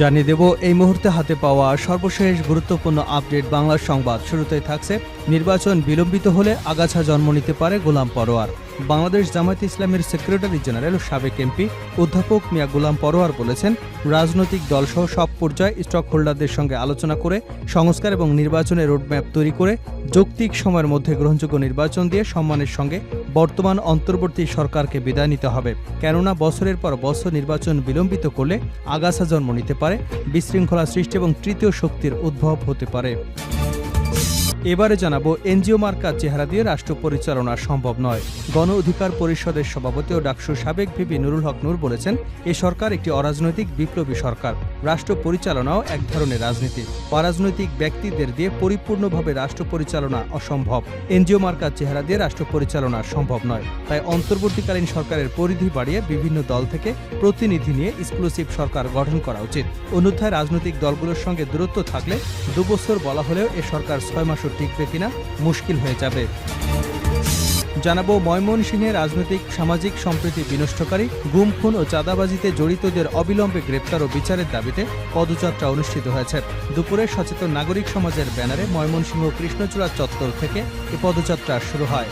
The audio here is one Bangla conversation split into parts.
জানিয়ে দেব, এই মুহূর্তে হাতে পাওয়া সর্বশেষ গুরুত্বপূর্ণ আপডেট বাংলা সংবাদ। শুরুতেই থাকছে নির্বাচন বিলম্বিত হলে আগাছা জন্ম নিতে পারে গোলাম পরোয়ার। বাংলাদেশ জামায়াত ইসলামের সেক্রেটারি জেনারেল সাবেক এমপি অধ্যাপক মিয়া গোলাম পরোয়ার বলেছেন, রাজনৈতিক দলসহ সব পর্যায়ে স্টক হোল্ডারদের সঙ্গে আলোচনা করে, সংস্কার এবং নির্বাচনের রোডম্যাপ তৈরি করে, যৌক্তিক সময়ের মধ্যে গ্রহণযোগ্য নির্বাচন দিয়ে সম্মানের সঙ্গে বর্তমান অন্তর্বর্তী সরকারকে বিদায় নিতে হবে। কেননা বছরের পর বছর নির্বাচন বিলম্বিত করলে আগাছা জন্ম নিতে পারে, বিশৃঙ্খলা সৃষ্টি এবং তৃতীয় শক্তির উদ্ভব হতে পারে। এবারে জানাব এনজিও মার্কা চেহারা দিয়ে রাষ্ট্র পরিচালনা সম্ভব নয়। গণ অধিকার পরিষদের সভাপতি ও ডাকসুর সাবেক ভিপি নুরুল হক নূর বলেছেন, এ সরকার একটি অরাজনৈতিক বিপ্লবী সরকার। রাষ্ট্র পরিচালনাও এক ধরনের রাজনীতি। অরাজনৈতিক ব্যক্তিদের দিয়ে পরিপূর্ণভাবে রাষ্ট্র পরিচালনা অসম্ভব। এনজিও মার্কা চেহারা দিয়ে রাষ্ট্র পরিচালনা সম্ভব নয়। তাই অন্তর্বর্তীকালীন সরকারের পরিধি বাড়িয়ে বিভিন্ন দল থেকে প্রতিনিধি নিয়ে এক্সক্লুসিভ সরকার গঠন করা উচিত। অন্যথায় রাজনৈতিক দলগুলোর সঙ্গে দূরত্ব থাকলে দুবছর বলা হলেও এ সরকার ছয় মাসও টিকবে কিনা মুশকিল হয়ে যাবে। জানাব, ময়মনসিংহে রাজনৈতিক, সামাজিক সম্প্রীতি বিনষ্টকারী গুম খুন ও চাঁদাবাজিতে জড়িতদের অবিলম্বে গ্রেপ্তার ও বিচারের দাবিতে পদযাত্রা অনুষ্ঠিত হয়েছে। দুপুরে সচেতন নাগরিক সমাজের ব্যানারে ময়মনসিংহ কৃষ্ণচূড়া চত্বর থেকে এ পদযাত্রা শুরু হয়।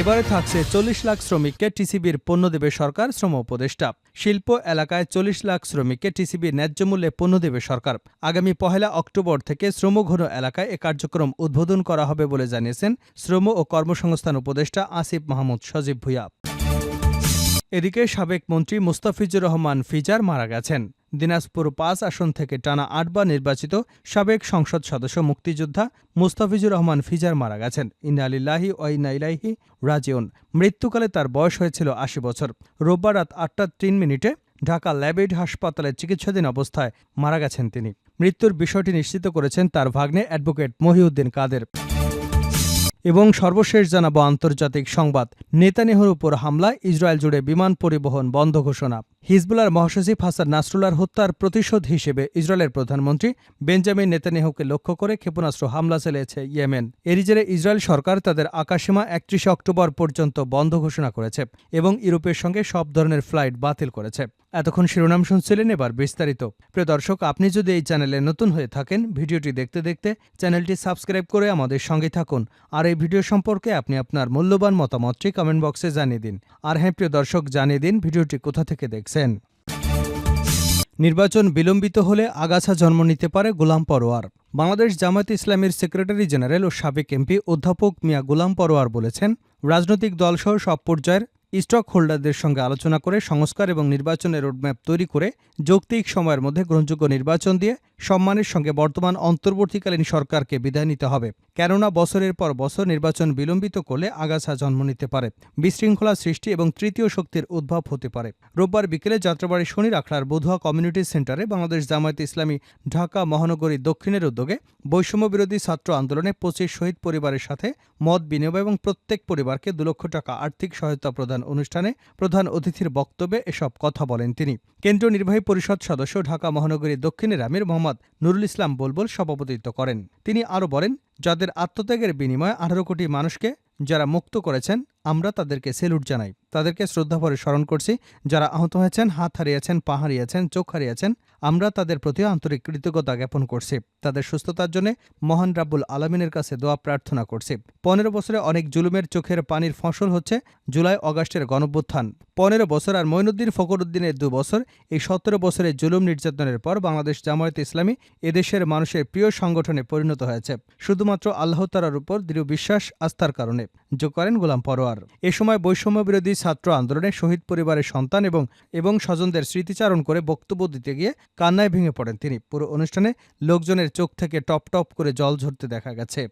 এবারে থাকছে চল্লিশ লাখ শ্রমিককে টিসিবির পণ্য দেবে সরকার শ্রম উপদেষ্টা। শিল্প এলাকায় চল্লিশ লাখ শ্রমিককে টিসিবির ন্যায্য মূল্যে পণ্য দেবে সরকার। আগামী পহেলা অক্টোবর থেকে শ্রমঘন এলাকায় এ কার্যক্রম উদ্বোধন করা হবে বলে জানিয়েছেন শ্রম ও কর্মসংস্থান উপদেষ্টা আসিফ মাহমুদ সজীব ভুইয়া। এদিকে সাবেক মন্ত্রী মুস্তাফিজুর রহমান ফিজার মারা গেছেন। দিনাজপুর পাঁচ আসন থেকে টানা আটবার নির্বাচিত সাবেক সংসদ সদস্য মুক্তিযোদ্ধা মুস্তাফিজুর রহমান ফিজার মারা গেছেন। ইন্না আলিল্লাহি ও ইন্না ইলাইহি রাজিউন। মৃত্যুকালে তার বয়স হয়েছিল আশি বছর। রোববার রাত আটটা তিন মিনিটে ঢাকা ল্যাবেড হাসপাতালে চিকিৎসাধীন অবস্থায় মারা গেছেন তিনি। মৃত্যুর বিষয়টি নিশ্চিত করেছেন তার ভাগ্নে অ্যাডভোকেট মহিউদ্দিন কাদের। এবং সর্বশেষ জানাব আন্তর্জাতিক সংবাদ। নেতানিয়াহুর উপর হামলা ইসরায়েল জুড়ে বিমান পরিবহন বন্ধ ঘোষণা। হিজবুলার মহাসচিব হাসান নাসরুল্লার হত্যার প্রতিশোধ হিসেবে ইসরায়েলের প্রধানমন্ত্রী বেঞ্জামিন নেতানিয়াহুকে লক্ষ্য করে ক্ষেপণাস্ত্র হামলা চালিয়েছে ইয়েমেন। এরই জেরে ইসরায়েল সরকার তাদের আকাশসীমা একত্রিশে অক্টোবর পর্যন্ত বন্ধ ঘোষণা করেছে এবং ইউরোপের সঙ্গে সব ধরনের ফ্লাইট বাতিল করেছে। এতক্ষণ শিরোনাম শুনছিলেন এবার বিস্তারিত। প্রিয় দর্শক, আপনি যদি এই চ্যানেলে নতুন হয়ে থাকেন, ভিডিওটি দেখতে দেখতে চ্যানেলটি সাবস্ক্রাইব করে আমাদের সঙ্গে থাকুন। আর এই ভিডিও সম্পর্কে আপনি আপনার মূল্যবান মতামতটি কমেন্ট বক্সে জানিয়ে দিন। আর হ্যাঁ প্রিয় দর্শক, জানিয়ে দিন ভিডিওটি কোথা থেকে দেখছেন। নির্বাচন বিলম্বিত হলে আগাছা জন্ম নিতে পারে গোলাম পরোয়ার। বাংলাদেশ জামায়াত ইসলামীর সেক্রেটারি জেনারেল ও সাবেক এমপি অধ্যাপক মিয়া গোলাম পরোয়ার বলেছেন, রাজনৈতিক দলসহ সব পর্যায়ের স্টক হোল্ডারদের সঙ্গে আলোচনা করে সংস্কার এবং নির্বাচনের রোডম্যাপ তৈরি করে যৌক্তিক সময়ের মধ্যে গ্রহণযোগ্য নির্বাচন দিয়ে সম্মানের সঙ্গে বর্তমান অন্তর্বর্তীকালীন সরকারকে বিদায় নিতে হবে। কেননা বছরের পর বছর নির্বাচন বিলম্বিত করলে আগাছা জন্ম নিতে পারে। বিশৃঙ্খলা সৃষ্টি এবং তৃতীয় শক্তির উদ্ভব হতে পারে। রোববার বিকেলে যাত্রাবাড়ি শনির আখড়ার বধুয়া কমিউনিটি সেন্টারে বাংলাদেশ জামায়াত ইসলামী ঢাকা মহানগরী দক্ষিণের উদ্যোগে বৈষম্য বিরোধী ছাত্র আন্দোলনে পঁচিশ শহীদ পরিবারের সাথে মত বিনিময় এবং প্রত্যেক পরিবারকে দু লক্ষ টাকা আর্থিক সহায়তা প্রদান অনুষ্ঠানে প্রধান অতিথির বক্তব্যে এসব কথা বলেন তিনি। কেন্দ্রীয় নির্বাহী পরিষদ সদস্য ঢাকা মহানগরী দক্ষিণের আমির মোহাম্মদ নুরুল ইসলাম বুলবুল সভাপতিত্ব করেন। তিনি আরও বলেন, যাদের আত্মত্যাগের বিনিময়ে আঠারো কোটি মানুষকে যারা মুক্ত করেছেন আমরা তাদেরকে সেলুট জানাই। তাদেরকে শ্রদ্ধাভরে স্মরণ করছি। যারা আহত হয়েছেন, হাত হারিয়েছেন, পা হারিয়েছেন, চোখ হারিয়েছেন, আমরা তাদের প্রতি আন্তরিক কৃতজ্ঞতা জ্ঞাপন করছি। তাদের সুস্থতার জন্য মহান রাব্বুল আলমিনের কাছে দোয়া প্রার্থনা করছি। পনেরো বছরে অনেক জুলুমের চোখের পানির ফসল হচ্ছে জুলাই অগাস্টের গণভ্যুত্থান। পনেরো বছর আর মঈনুদ্দিন ফকরুদ্দিনের দু বছর, এই সতেরো বছরের জুলুম নির্যাতনের পর বাংলাদেশ জামায়াত ইসলামী এদেশের মানুষের প্রিয় সংগঠনে পরিণত হয়েছে। শুধুমাত্র আল্লাহ তালার উপর দৃঢ় বিশ্বাস, আস্থার কারণে। যোগ করেন গোলাম পরোয়ার এ সময় বৈষম্য বিরোধী ছাত্র আন্দোলনে শহীদ পরিবারের সন্তান এবং এবং স্বজনদের স্মৃতিচারণ করে বক্তব্য দিতে গিয়ে কান্নায় ভেঙে পড়েন তিনি। পুরো অনুষ্ঠানে লোকজনের চোখ থেকে টপ টপ করে জল ঝরতে দেখা গেছে।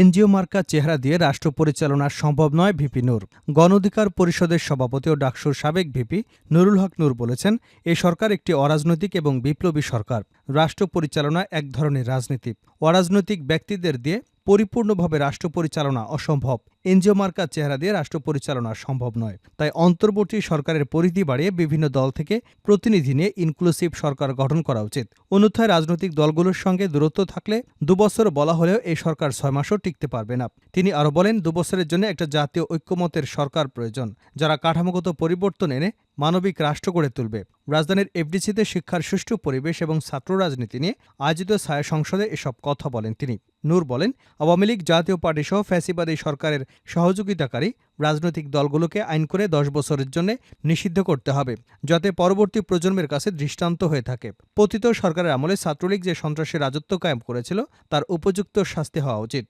এনজিও মার্কা চেহারা দিয়ে রাষ্ট্র পরিচালনা সম্ভব নয় ভিপি নূর। গণ অধিকার পরিষদের সভাপতি ও ডাকসুর সাবেক ভিপি নুরুল হক নূর বলেছেন, এ সরকার একটি অরাজনৈতিক এবং বিপ্লবী সরকার। রাষ্ট্র পরিচালনা এক ধরনের রাজনীতি। অরাজনৈতিক ব্যক্তিদের দিয়ে পরিপূর্ণভাবে রাষ্ট্র পরিচালনা অসম্ভব। এনজিও মার্কার চেহারা দিয়ে রাষ্ট্র পরিচালনা সম্ভব নয়। তাই অন্তর্বর্তী সরকারের পরিধি বাড়িয়ে বিভিন্ন দল থেকে প্রতিনিধি নিয়ে ইনক্লুসিভ সরকার গঠন করা উচিত। অন্যথায় রাজনৈতিক দলগুলোর সঙ্গে দূরত্ব থাকলে দুবছর বলা হলেও এই সরকার ছয় মাসও টিকতে পারবে না। তিনি আরও বলেন, দুবছরের জন্য একটা জাতীয় ঐক্যমতের সরকার প্রয়োজন, যারা কাঠামোগত পরিবর্তন এনে মানবিক রাষ্ট্র গড়ে তুলবে। রাজধানীর এফডিসিতে শিক্ষার সুষ্ঠু পরিবেশ এবং ছাত্র রাজনীতি নিয়ে আয়োজিত ছায়া সংসদে এসব কথা বলেন তিনি। নূর বলেন, আওয়ামী লীগ জাতীয় পার্টি সহ ফ্যাসিবাদী সরকারের সহযোগিতাকারী রাজনৈতিক দলগুলোকে আইন করে দশ বছরের জন্য নিষিদ্ধ করতে হবে, যাতে পরবর্তী প্রজন্মের কাছে দৃষ্টান্ত হয়ে থাকে। পতিত সরকারের আমলে ছাত্রলীগ যে সন্ত্রাসী রাজত্ব কায়েম করেছিল, তার উপযুক্ত শাস্তি হওয়া উচিত।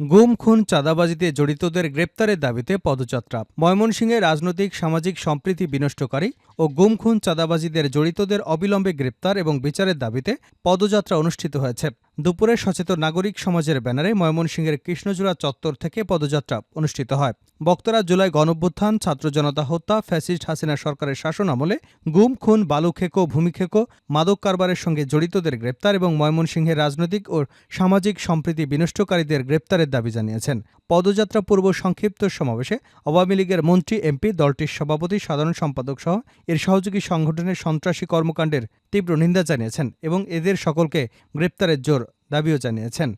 গুম, খুন, চাঁদাবাজিতে জড়িতদের গ্রেপ্তারের দাবিতে পদযাত্রা। ময়মনসিংহে রাজনৈতিক, সামাজিক সম্প্রীতি বিনষ্টকারী ও গুম, খুন চাঁদাবাজিদের জড়িতদের অবিলম্বে গ্রেপ্তার এবং বিচারের দাবিতে পদযাত্রা অনুষ্ঠিত হয়েছে। দুপুরে সচেতন নাগরিক সমাজের ব্যানারে ময়মনসিংহের কৃষ্ণচূড়া চত্বর থেকে পদযাত্রা অনুষ্ঠিত হয়। বক্তারা জুলাই গণভ্যুত্থান ছাত্র জনতা হত্যা, ফ্যাসিস্ট হাসিনা সরকারের শাসন আমলে গুম, খুন বালুখেকো ভূমিখেকো মাদক কারবারের সঙ্গে জড়িতদের গ্রেপ্তার এবং ময়মনসিংহের রাজনৈতিক ও সামাজিক সম্প্রীতি বিনষ্টকারীদের গ্রেপ্তারের দাবি জানিয়েছেন। পদযাত্রা পূর্ব সংক্ষিপ্ত সমাবেশে আওয়ামী লীগের মন্ত্রী, এমপি, দলটির সভাপতি, সাধারণ সম্পাদক সহ এর সহযোগী সংগঠনের সন্ত্রাসী কর্মকাণ্ডের তীব্র নিন্দা জানিয়েছেন এবং এদের সকলকে গ্রেপ্তারের জোর দাবিও জানিয়েছেন।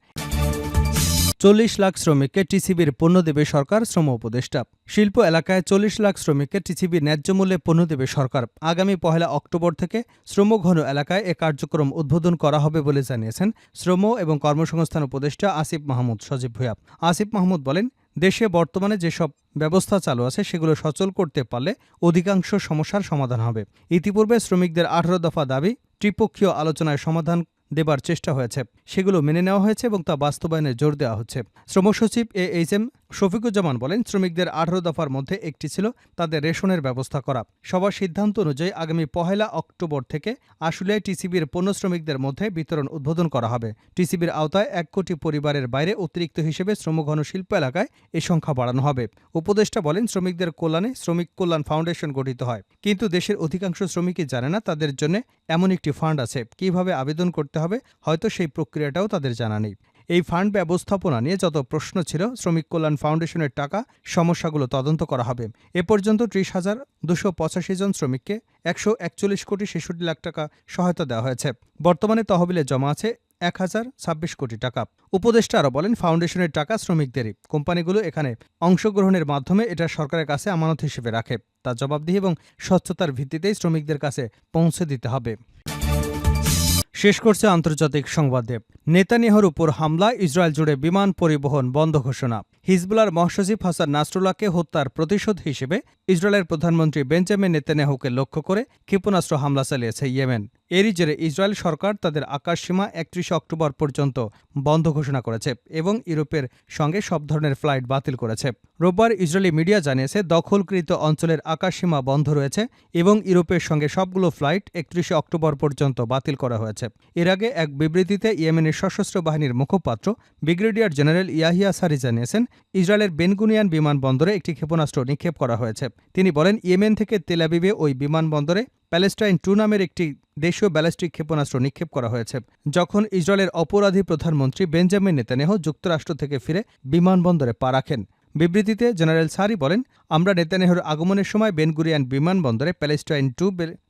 চল্লিশ লাখ শ্রমিককে টিসিবির পণ্য দেবে সরকার, শ্রম উপদেষ্টা। শিল্প এলাকায় চল্লিশ লাখ শ্রমিককে টিসিবির ন্যায্য মূল্যে পণ্য দেবে সরকার। আগামী পহেলা অক্টোবর থেকে শ্রমঘন এলাকায় এ কার্যক্রম উদ্বোধন করা হবে বলে জানিয়েছেন শ্রম এবং কর্মসংস্থান উপদেষ্টা আসিফ মাহমুদ সজীব ভূয়া আসিফ মাহমুদ বলেন, দেশে বর্তমানে যেসব ব্যবস্থা চালু আছে সেগুলো সচল করতে পারলে অধিকাংশ সমস্যার সমাধান হবে। ইতিপূর্বে শ্রমিকদের আঠারো দফা দাবি ত্রিপক্ষীয় আলোচনায় সমাধান দেবার চেষ্টা হয়েছে। সেগুলো মেনে নেওয়া হয়েছে এবং তা বাস্তবায়নে জোর দেওয়া হচ্ছে। শ্রমসচিব এ এইচ এম শফিকুজ্জামান বলেন, শ্রমিকদের আঠারো দফার মধ্যে একটি ছিল তাদের রেশনের ব্যবস্থা করা। সবার সিদ্ধান্ত অনুযায়ী আগামী পহেলা অক্টোবর থেকে আশুলিয়ায় টিসিবির পণ্য শ্রমিকদের মধ্যে বিতরণ উদ্বোধন করা হবে। টিসিবির আওতায় এক কোটি পরিবারের বাইরে অতিরিক্ত হিসেবে শ্রমঘন শিল্প এলাকায় এ সংখ্যা বাড়ানো হবে। উপদেষ্টা বলেন, শ্রমিকদের কল্যাণে শ্রমিক কল্যাণ ফাউন্ডেশন গঠিত হয়। কিন্তু দেশের অধিকাংশ শ্রমিকই জানে না তাদের জন্য এমন একটি ফান্ড আছে। কীভাবে আবেদন করতে হবে, হয়তো সেই প্রক্রিয়াটাও তাদের জানা নেই। এই ফান্ড ব্যবস্থাপনা নিয়ে যত প্রশ্ন ছিল, শ্রমিক কল্যাণ ফাউন্ডেশনের টাকা, সমস্যাগুলো তদন্ত করা হবে। এ পর্যন্ত ত্রিশ হাজার দুশো পঁচাশি জন শ্রমিককে একশো একচল্লিশ কোটি ছেষট্টি লাখ টাকা সহায়তা দেওয়া হয়েছে। বর্তমানে তহবিলে জমা আছে এক হাজার ছাব্বিশ কোটি টাকা। উপদেষ্টা আরও বলেন, ফাউন্ডেশনের টাকা শ্রমিকদেরই। কোম্পানিগুলো এখানে অংশগ্রহণের মাধ্যমে এটা সরকারের কাছে আমানত হিসেবে রাখে। তা জবাবদিহি এবং স্বচ্ছতার ভিত্তিতেই শ্রমিকদের কাছে পৌঁছে দিতে হবে। শেষ করছে আন্তর্জাতিক সংবাদে। নেতানিহর উপর হামলা, ইসরায়েল জুড়ে বিমান পরিবহন বন্ধ ঘোষণা। হিজবুলার মহাসচিব হাসান নাসরুল্লাহকে হত্যার প্রতিশোধ হিসেবে ইসরায়েলের প্রধানমন্ত্রী বেঞ্জামিন নেতানিয়াহুকে লক্ষ্য করে ক্ষেপণাস্ত্র হামলা চালিয়েছে ইয়েমেন। এরই জেরে ইসরায়েল সরকার তাদের আকাশসীমা একত্রিশে অক্টোবর পর্যন্ত বন্ধ ঘোষণা করেছে এবং ইউরোপের সঙ্গে সব ধরনের ফ্লাইট বাতিল করেছে। রোববার ইসরায়েলি মিডিয়া জানিয়েছে, দখলকৃত অঞ্চলের আকাশসীমা বন্ধ রয়েছে এবং ইউরোপের সঙ্গে সবগুলো ফ্লাইট একত্রিশে অক্টোবর পর্যন্ত বাতিল করা হয়েছে। এর আগে এক বিবৃতিতে ইয়েমেনের সশস্ত্র বাহিনীর মুখপাত্র ব্রিগেডিয়ার জেনারেল ইয়াহিয়া সারি জানিয়েছেন, ইসরায়েলের বেনগুনিয়ান বিমানবন্দরে একটি ক্ষেপণাস্ত্র নিক্ষেপ করা হয়েছে। তিনি বলেন, ইয়েমেন থেকে তেলাবিবে ওই বিমানবন্দরে প্যালেস্টাইন টু নামের একটি দেশীয় ব্যালিস্টিক ক্ষেপণাস্ত্র নিক্ষেপ করা হয়েছে, যখন ইসরায়েলের অপরাধী প্রধানমন্ত্রী বেঞ্জামিন নেতানেহ যুক্তরাষ্ট্র থেকে ফিরে বিমানবন্দরে পা রাখেন। বিবৃতিতে জেনারেল সারি বলেন, আমরা নেতানেহর আগমনের সময় বেনগুরিয়ান বিমানবন্দরে Palestine two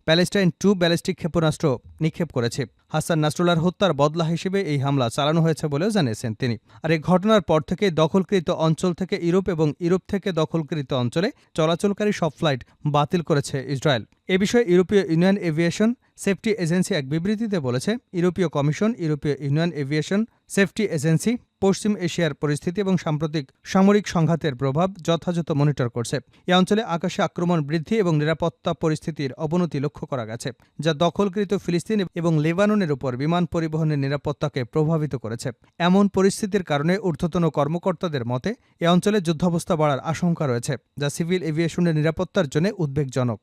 Palestine two ballistic ক্ষেপণাস্ত্র নিক্ষেপ করেছে। হাসান নাসরুল্লাহর হত্যার বদলা হিসেবে এই হামলা চালানো হয়েছে বলেও জানিয়েছেন তিনি। আর এই ঘটনার পর থেকে দখলকৃত অঞ্চল থেকে ইউরোপ এবং ইউরোপ থেকে দখলকৃত অঞ্চলে চলাচলকারী সব ফ্লাইট বাতিল করেছে ইসরায়েল। এ বিষয়ে ইউরোপীয় ইউনিয়ন এভিয়েশন সেফটি এজেন্সি এক বিবৃতিতে বলেছে, ইউরোপীয় কমিশন, ইউরোপীয় ইউনিয়ন এভিয়েশন, সেফটি এজেন্সি, পশ্চিম এশিয়ার পরিস্থিতি এবং সাম্প্রতিক সামরিক সংঘাতের প্রভাব যথাযথ মনিটর করছে। এ অঞ্চলে আকাশে আক্রমণ বৃদ্ধি এবং নিরাপত্তা পরিস্থিতির অবনতি লক্ষ্য করা গেছে, যা দখলকৃত ফিলিস্তিন এবং লেবাননের উপর বিমান পরিবহনের নিরাপত্তাকে প্রভাবিত করেছে। এমন পরিস্থিতির কারণে ঊর্ধ্বতন কর্মকর্তাদের মতে, এ অঞ্চলে যুদ্ধাবস্থা বাড়ার আশঙ্কা রয়েছে, যা সিভিল এভিয়েশনের নিরাপত্তার জন্য উদ্বেগজনক।